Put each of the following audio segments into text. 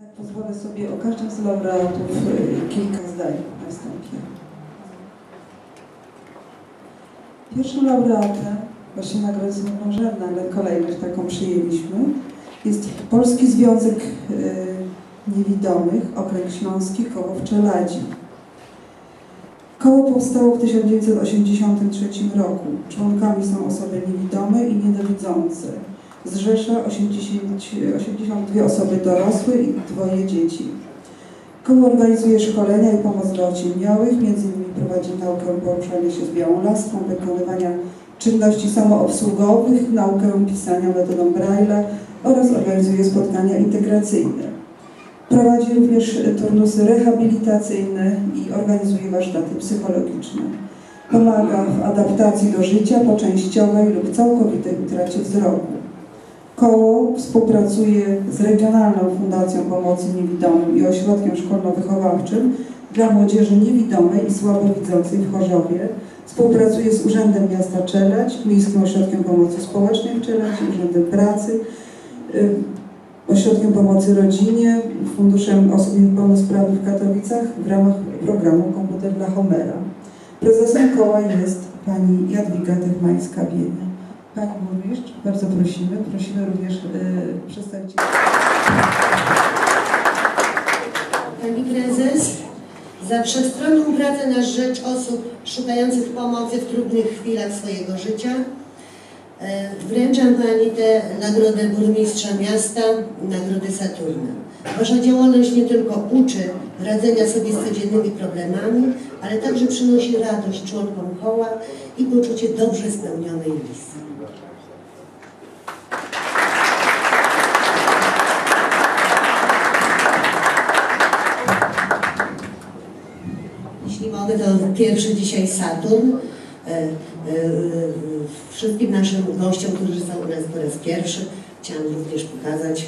Tak, Pozwolę sobie o każdym z laureatów y, kilka zdań na wstępie. Pierwszym laureatem, właśnie nagrodę jest równorzędna, ale kolejność taką przyjęliśmy, jest Polski Związek y, Niewidomych, Okręg Śląski, Koło w Czeladzi. Koło powstało w 1983 roku. Członkami są osoby niewidome i niedowidzące. Zrzesza 80, 82 osoby dorosłe i dwoje dzieci. Koło organizuje szkolenia i pomoc dla ociemniałych, między innymi prowadzi naukę poruszania się z białą laską, wykonywania czynności samoobsługowych, naukę pisania metodą Braille'a oraz organizuje spotkania integracyjne. Prowadzi również turnusy rehabilitacyjne i organizuje warsztaty psychologiczne. Pomaga w adaptacji do życia po częściowej lub całkowitej utracie wzroku. Koło współpracuje z Regionalną Fundacją Pomocy Niewidomym i Ośrodkiem Szkolno-Wychowawczym dla Młodzieży Niewidomej i Słabowidzącej w Chorzowie. Współpracuje z Urzędem Miasta Czeladź, Miejskim Ośrodkiem Pomocy Społecznej w Czeladzi, Urzędem Pracy, y, Ośrodkiem Pomocy Rodzinie, Funduszem Osób Niepełnosprawnych w Katowicach w ramach programu Komputer dla Homera. Prezesem koła jest pani Jadwiga Techmańska-Bienia. Pani Burmistrz, bardzo prosimy. Prosimy również y, przedstawicieli. Pani Prezes, za wszechstronną pracę na rzecz osób szukających pomocy w trudnych chwilach swojego życia e, wręczam Pani tę nagrodę burmistrza miasta, nagrodę Saturna. Wasza działalność nie tylko uczy radzenia sobie z codziennymi problemami, ale także przynosi radość członkom koła i poczucie dobrze spełnionej misji. Jeśli mogę, to pierwszy dzisiaj Saturn. E, e, Wszystkim naszym gościom, którzy są u nas po raz pierwszy, chciałam również pokazać,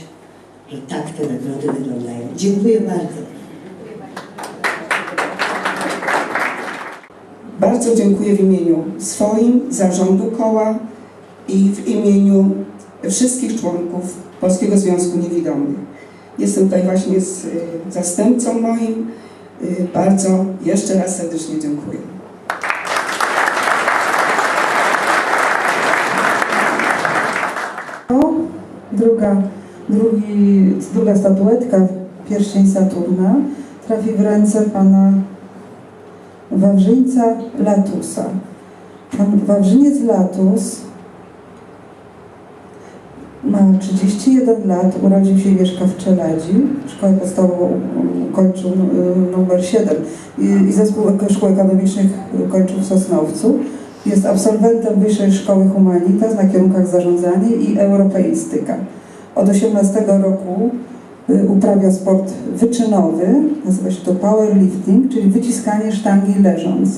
że tak te nagrody wyglądają. Dziękuję bardzo. Bardzo dziękuję w imieniu swoim, zarządu koła i w imieniu wszystkich członków Polskiego Związku Niewidomych. Jestem tutaj właśnie z y, zastępcą moim. Y, Bardzo jeszcze raz serdecznie dziękuję. Druga, drugi, druga statuetka, pierścień Saturna, trafi w ręce pana Wawrzyńca Latusa. Pan Wawrzyniec Latus ma 31 lat, urodził się i mieszka w Czeladzi. Szkołę podstawową kończył y, numer 7 i, i zespół szkół ekonomicznych kończył w Sosnowcu. Jest absolwentem Wyższej Szkoły Humanitas na kierunkach zarządzanie i europeistyka. Od 18 roku uprawia sport wyczynowy, nazywa się to powerlifting, czyli wyciskanie sztangi leżąc.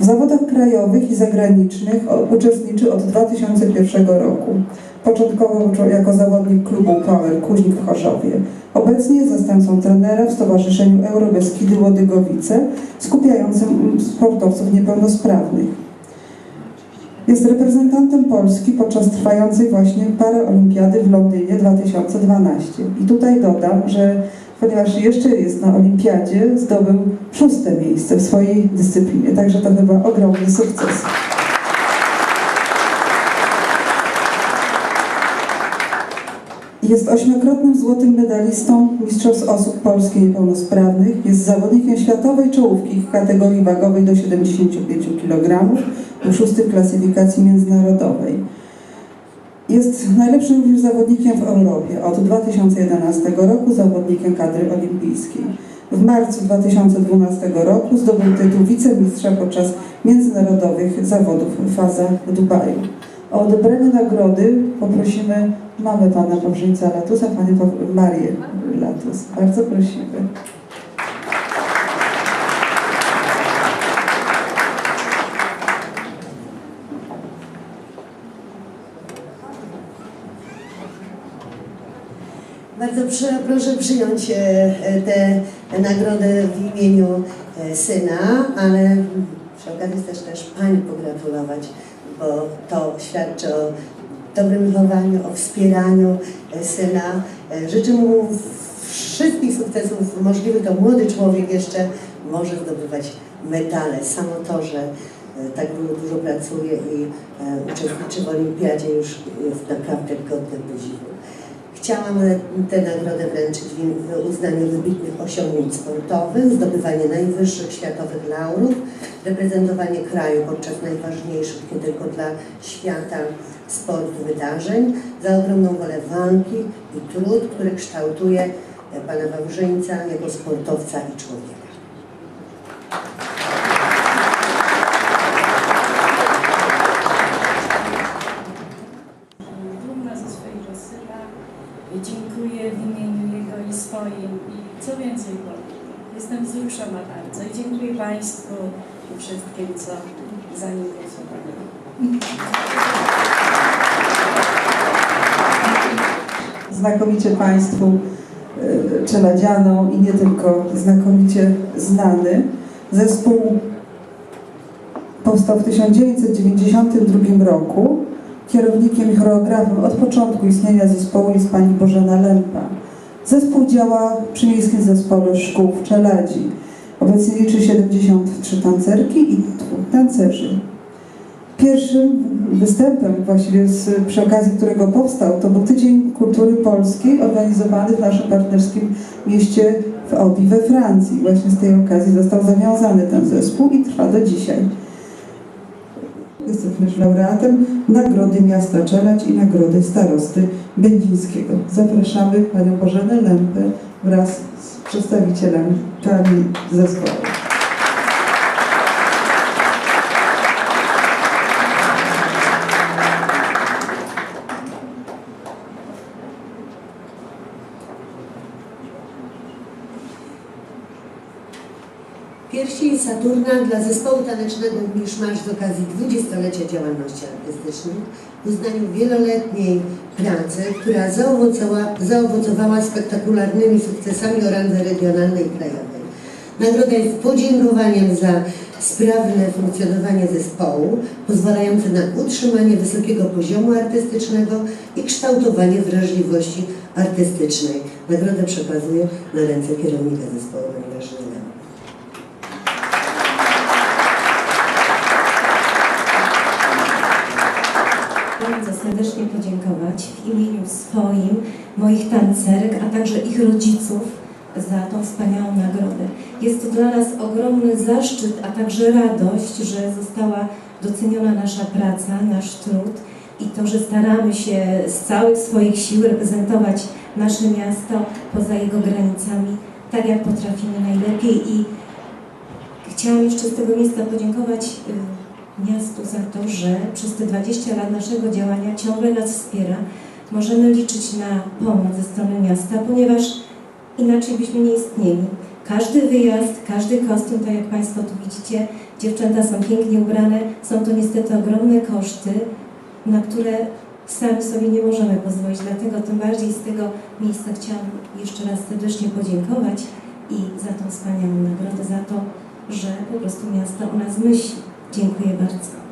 W zawodach krajowych i zagranicznych uczestniczy od 2001 roku. Początkowo jako zawodnik klubu Power Kuźnik w Chorzowie. Obecnie jest zastępcą trenera w Stowarzyszeniu Eurobeskidy Łodygowice, skupiającym sportowców niepełnosprawnych. Jest reprezentantem Polski podczas trwającej właśnie Paraolimpiady w Londynie 2012. I tutaj dodam, że ponieważ jeszcze jest na olimpiadzie, zdobył szóste miejsce w swojej dyscyplinie. Także to chyba ogromny sukces. Jest ośmiokrotnym złotym medalistą Mistrzostw Osób Polskich Niepełnosprawnych. Jest zawodnikiem światowej czołówki w kategorii wagowej do 75 kg, był szósty w klasyfikacji międzynarodowej. Jest najlepszym już zawodnikiem w Europie. Od 2011 roku zawodnikiem kadry olimpijskiej. W marcu 2012 roku zdobył tytuł wicemistrza podczas międzynarodowych zawodów Faza w Dubaju. O odebranie nagrody poprosimy mamę pana Wawrzyńca Latusa, panią Marię Latus. Bardzo prosimy. Bardzo proszę przyjąć e, e, tę nagrodę w imieniu e, syna, ale przy okazji też też Pani pogratulować, bo to świadczy o dobrym wychowaniu, o wspieraniu syna. Życzę mu wszystkich sukcesów możliwych, to młody człowiek jeszcze może zdobywać medale. Samo to, że tak dużo, pracuje i uczestniczy w olimpiadzie już jest naprawdę godne podziwu. Chciałam tę nagrodę wręczyć w uznaniu wybitnych osiągnięć sportowych, zdobywanie najwyższych światowych laurów, reprezentowanie kraju podczas najważniejszych nie tylko dla świata sportu wydarzeń, za ogromną wolę walki i trud, który kształtuje e, pana Wawrzyńca jako sportowca i człowieka. dumna ze swojego syna. Dziękuję w imieniu jego i swoim i powiem. Jestem wzruszona bardzo i dziękuję Państwu i wszystkim, co za nim głosowali. Znakomicie Państwu y, czeladzianom i nie tylko znakomicie znany. Zespół powstał w 1992 roku. Kierownikiem i choreografem od początku istnienia zespołu jest pani Bożena Lempa. Zespół działa przy Miejskim Zespole Szkół w Czeladzi. Obecnie liczy 73 tancerki i dwóch tancerzy. Pierwszym występem, właściwie z, przy okazji którego powstał, to był Tydzień Kultury Polskiej organizowany w naszym partnerskim mieście w Obi we Francji. Właśnie z tej okazji został zawiązany ten zespół i trwa do dzisiaj. Jest również laureatem Nagrody Miasta Czeladź i Nagrody Starosty Będzińskiego. Zapraszamy Panią Bożenę Lempę wraz z przedstawicielami zespołu. Pierścień Saturna dla zespołu tanecznego Miszmasz z okazji 20-lecia działalności artystycznej w uznaniu wieloletniej pracy, która zaowocowała, zaowocowała spektakularnymi sukcesami o randze regionalnej i krajowej. Nagroda jest podziękowaniem za sprawne funkcjonowanie zespołu, pozwalające na utrzymanie wysokiego poziomu artystycznego i kształtowanie wrażliwości artystycznej. Nagrodę przekazuję na ręce kierownika zespołu ponieważ nie dam. bardzo serdecznie podziękować w imieniu swoim, moich tancerek, a także ich rodziców za tą wspaniałą nagrodę. Jest to dla nas ogromny zaszczyt, a także radość, że została doceniona nasza praca, nasz trud i to, że staramy się z całych swoich sił reprezentować nasze miasto poza jego granicami, tak jak potrafimy najlepiej i Chciałam jeszcze z tego miejsca podziękować y, miastu za to, że przez te 20 lat naszego działania ciągle nas wspiera. Możemy liczyć na pomoc ze strony miasta, ponieważ inaczej byśmy nie istnieli. Każdy wyjazd, każdy kostium, tak jak Państwo tu widzicie, dziewczęta są pięknie ubrane, są to niestety ogromne koszty, na które sami sobie nie możemy pozwolić. Dlatego tym bardziej z tego miejsca chciałam jeszcze raz serdecznie podziękować i za tą wspaniałą nagrodę, za to, że po prostu miasto o nas myśli. Dziękuję bardzo.